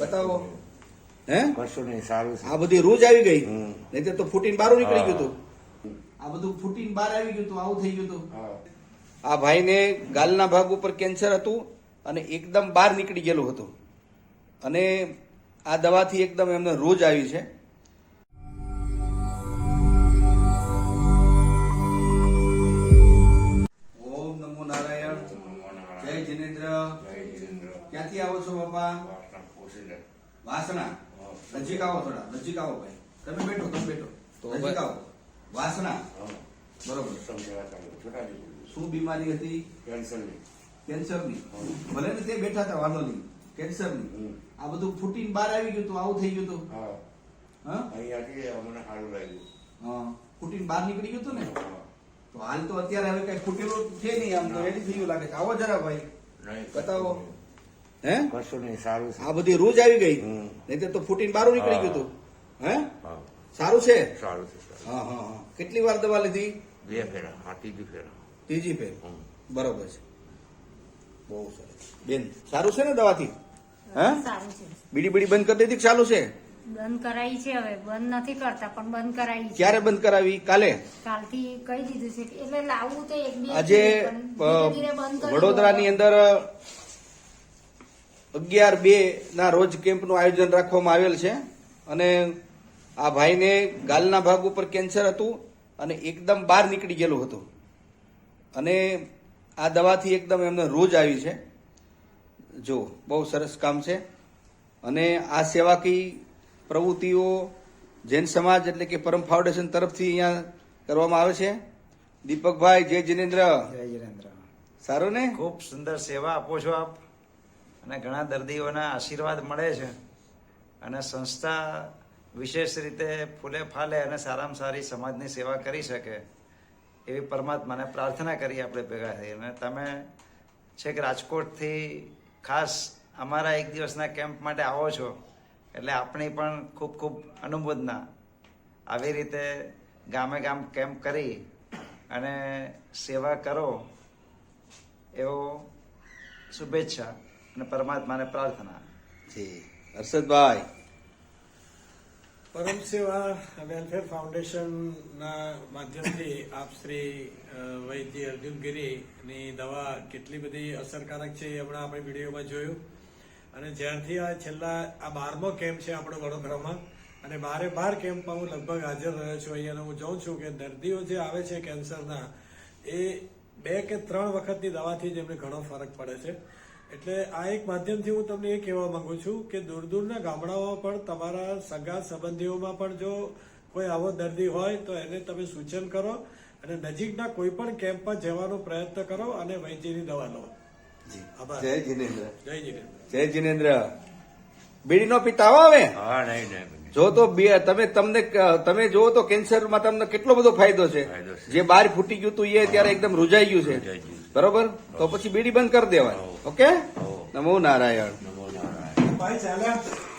બતાવો. હે? કશું નહીં સારું આ બધી રોજ આવી ગઈ. નહીં તો ફૂટીને બહાર નીકળી ગયું હતું આ બધું ફૂટીને બહાર આવી ગયું હતું આવું થઈ ગયું હતું આ ભાઈને ગાલના ભાગ ઉપર કેન્સર હતું અને એકદમ બહાર નીકળી ગયેલું હતું. અને આ દવાથી એકદમ એમને રોજ આવી છે. ઓમ નમો નારાયણ. જય જિનેન્દ્ર. ક્યાંથી આવો છો બાપા? વાસણા નજીક આવો થોડા નજીક આવો ભાઈ. તમે બેઠો તમે બેઠો. નજીક આવો. વાસણા બરોબર. શું બીમારી હતી? કેન્સરની. કેન્સરની. ભલે ને તે બેઠા હતા વાલોની કેન્સરની. આ બધું ફૂટીને બહાર આવી ગયું તો આવું થઈ ગયું તો. હા. હા? અહીંયાથી અમને સારું લાગ્યું. હા. ફૂટીને બહાર નીકળી ગયું હતું ને? તો હાલ તો અત્યારે હવે કઈ ફૂટેલું છે નહીં આમ તો એની થઈ ગયું લાગે છે. આવો જરા ભાઈ. બતાવો. હે? કશું નહીં સારું છે. આ બધી રોજ આવી ગઈ. નહીં તો ફૂટીને બારું નીકળી ગયું હતું હે? સારું છે? સારું છે હા હા હા. કેટલી વાર દવા લીધી? બે ફેરા હા ત્રીજી ફેરા. ત્રીજી ફેર. બરોબર છે. બહુ સરસ. બેન સારું છે ને દવાથી? હે બીડી બીડી બંધ કરી દીધી કે ચાલુ છે? બંધ કરાવી છે હવે. બંધ નથી કરતા પણ બંધ કરાવી છે. ક્યારે બંધ કરાવી? કાલે? કાલથી કહી દીધું છે એટલે લાવવું તો એક બે આજે વડોદરાની અંદર અગિયાર બે ના રોજ કેમ્પનું આયોજન રાખવામાં આવેલ છે. અને આ ભાઈને ગાલના ભાગ ઉપર કેન્સર હતું અને એકદમ બહાર નીકળી ગયેલું હતું. અને આ દવાથી એકદમ એમને રોજ આવી છે. જો બહુ સરસ કામ છે. અને આ સેવાકી પ્રવૃત્તિઓ જૈન સમાજ એટલે કે પરમ ફાઉન્ડેશન તરફથી અહીંયા કરવામાં આવે છે. દીપકભાઈ જય જિનેન્દ્ર. જય જિનેન્દ્ર. સારું ને? ખૂબ સુંદર સેવા આપો છો આપ. અને ઘણા દર્દીઓના આશીર્વાદ મળે છે. અને સંસ્થા વિશેષ રીતે ફૂલે ફાલે અને સારામાં સારી સમાજની સેવા કરી શકે એવી પરમાત્માને પ્રાર્થના કરી આપણે ભેગા થઈ અને તમે છેક રાજકોટથી ખાસ અમારા એક દિવસના કેમ્પ માટે આવો છો, એટલે આપણી પણ ખૂબ ખૂબ અનુમોદના આવી રીતે ગામે ગામ કેમ્પ કરી અને સેવા કરો એવો શુભેચ્છા. અને પરમાત્માને પ્રાર્થના. જી. હર્ષદભાઈ. પરમ સેવા વેલફેર ફાઉન્ડેશનના માધ્યમથી આપ શ્રી વૈદ્ય અર્જુન ગિરીની દવા કેટલી બધી અસરકારક છે એ હમણાં આપણે વિડીયોમાં જોયું. અને જ્યારથી આ છેલ્લા આ બારમો કેમ્પ છે આપણો વડોદરામાં અને બારે બાર કેમ્પમાં હું લગભગ હાજર રહ્યો છું. અહીંયા હું જોઉં છું કે દર્દીઓ જે આવે છે કેન્સરના એ બે કે ત્રણ વખતની દવાથી જ એમને ઘણો ફરક પડે છે. એટલે આ એક માધ્યમથી હું તમને એ કહેવા માંગુ છું કે દૂર દૂરના ગામડાઓમાં પણ તમારા સગા સંબંધીઓમાં પણ જો કોઈ આવો દર્દી હોય તો એને તમે સૂચન કરો અને નજીકના કોઈ પણ કેમ્પમાં જવાનો પ્રયત્ન કરો અને વૈદ્યની દવા લો જી. આભાર. જય જિનેન્દ્ર. જય જીનેન્દ્ર. જય જિનેન્દ્ર. બીડી નો પીતા હો હવે હા નહીં નહીં જો તો બે તમે તમને તમે જુઓ તો કેન્સરમાં તમને કેટલો બધો ફાયદો છે. ફાયદો જે બહાર ફૂટી ગયું હતું એ ત્યારે એકદમ રૂજાઈ ગયું છે. રૂજાઈ ગયું. છે. બરોબર? તો પછી બીડી બંધ કરી દેવાય ઓકે. નમો નારાયણ. નમો નારાયણ.